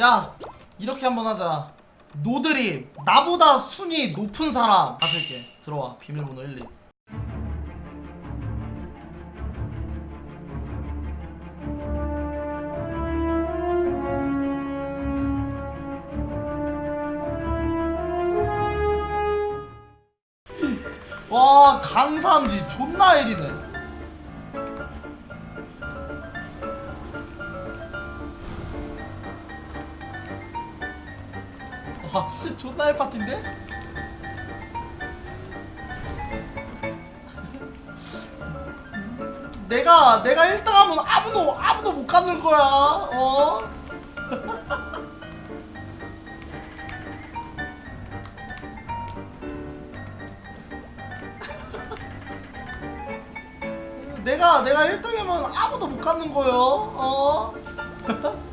야 이렇게 한번 하자. 노드림 나보다 순위 높은 사람. 다 쓸게 들어와. 비밀번호 1, 2 와 강삼지 존나 일이네 아씨 존나 일 파티인데? 내가 내가 1등 하면 아무도 아무도 못 갖는 거야 어? 내가 내가 1등이면 아무도 못 갖는 거요. 어?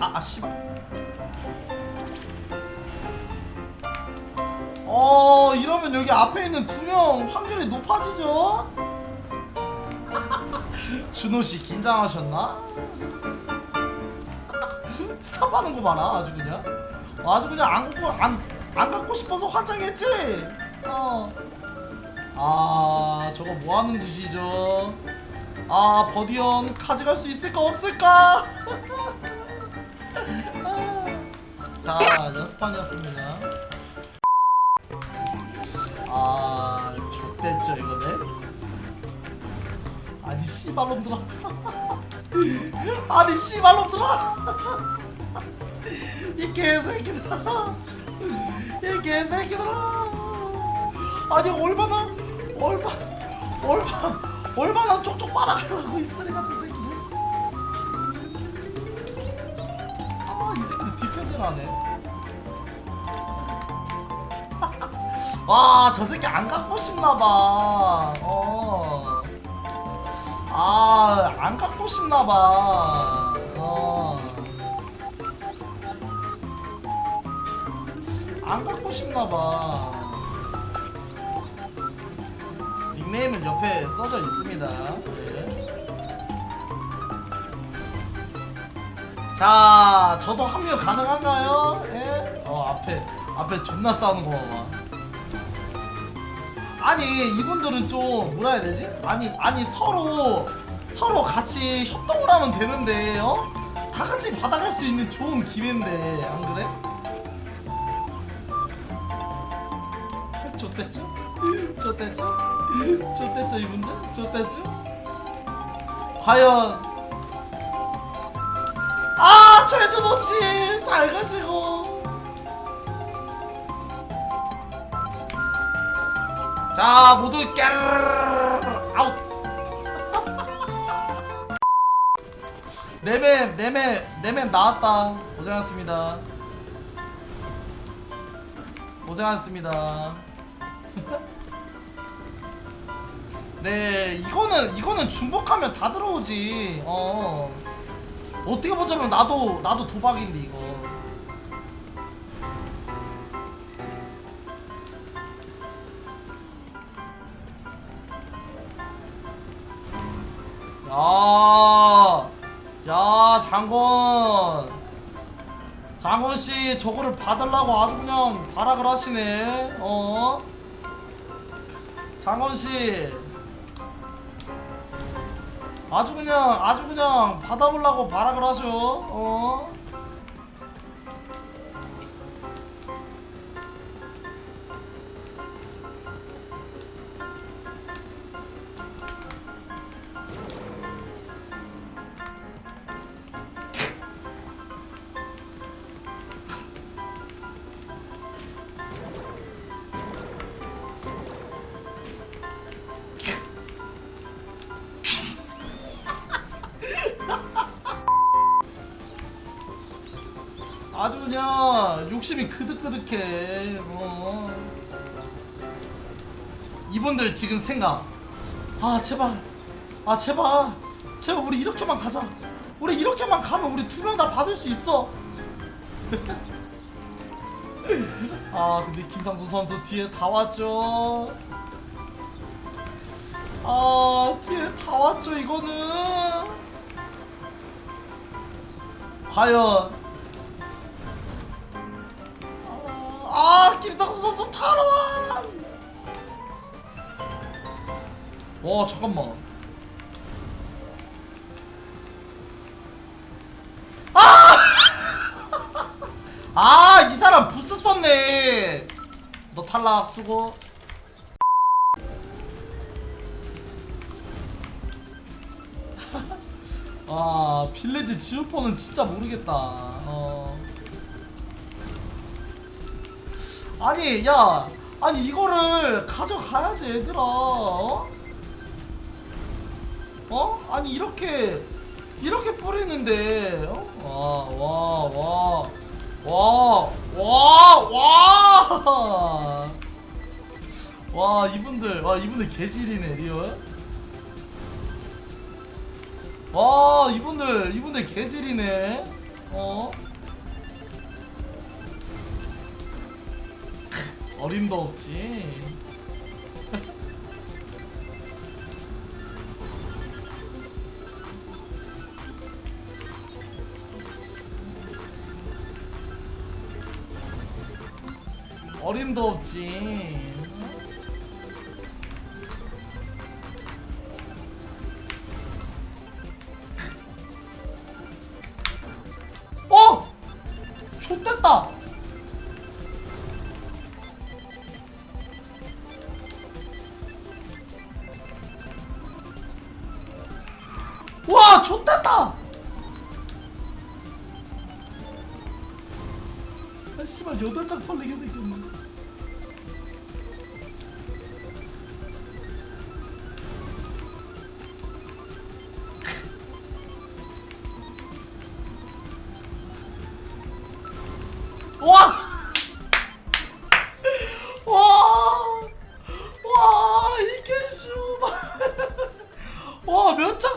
아, 아 씨발. 어, 이러면 여기 앞에 있는 두 명 확률이 높아지죠? 준호 씨 긴장하셨나? 스탑하는 거 봐라, 아주 그냥. 아주 그냥 안 갖고 안, 안 갖고 싶어서 환장했지. 어. 아 저거 뭐 하는 짓이죠? 아 버디언 가져갈 수 있을까 없을까? 자 연습판이었습니다. 아 좋댔죠 이거네. 아니 씨발놈들아. 아니 씨발놈들아. 이 개새끼들아 이 개새끼들아 아니 얼마나 얼마 얼마 얼마나 쪽쪽 빨아가려고 이 쓰레 같은 새끼 하네 와 저 새끼 안 갖고 싶나봐 어. 어아 안 갖고 싶나 봐 어 안 갖고 싶나 봐. 닉네임은 옆에 써져 있습니다. 자, 저도 합류 가능한가요? 예? 어, 앞에, 앞에 존나 싸우는 거 봐봐. 아니, 이분들은 좀, 뭐라 해야 되지? 아니, 아니, 서로, 서로 같이 협동을 하면 되는데, 어? 다 같이 받아갈 수 있는 좋은 기회인데, 안 그래? 좋댔죠? 좋댔죠? 좋댔죠 이분들? 좋댔죠? 과연 아 최준호 씨 잘 가시고. 자 모두 깨르르르 아웃. 네맵 네맵 네맵 나왔다. 고생하셨습니다. 고생하셨습니다. 네 이거는 이거는 중복하면 다 들어오지. 어 어떻게 보자면 나도 나도 도박인데 이거. 야, 야 장건. 장건 씨 저거를 받으려고 아주 그냥 발악을 하시네 어? 장건 씨 아주 그냥 아주 그냥 받아보려고 발악을 하셔. 어? 아주 그냥 욕심이 그득그득해. 어. 이분들 지금 생각. 아 제발. 아 제발. 제발 우리 이렇게만 가자. 우리 이렇게만 가면 우리 두 명 다 받을 수 있어. 아 근데 김상수 선수 뒤에 다 왔죠. 아 뒤에 다 왔죠 이거는 과연 선수 탈환 와 잠깐만 아! 아, 이 사람 부스 썼네. 너 탈락 수고. 아, 빌레지 지우퍼는 진짜 모르겠다. 아니, 야, 아니 이거를 가져가야지, 얘들아. 어? 어? 아니 이렇게 이렇게 뿌리는데, 어? 와, 와, 와, 와, 와, 와. 와, 이분들, 와, 이분들 개질이네, 리얼. 와, 이분들, 이분들 개질이네. 어? 어림도 없지. 어림도 없지. 어! 좆됐다! 와 좋댔다 아 씨발 여덟 장 털리게 생겼네 와! 와! 와! 이게 씨발! 와, 몇 장?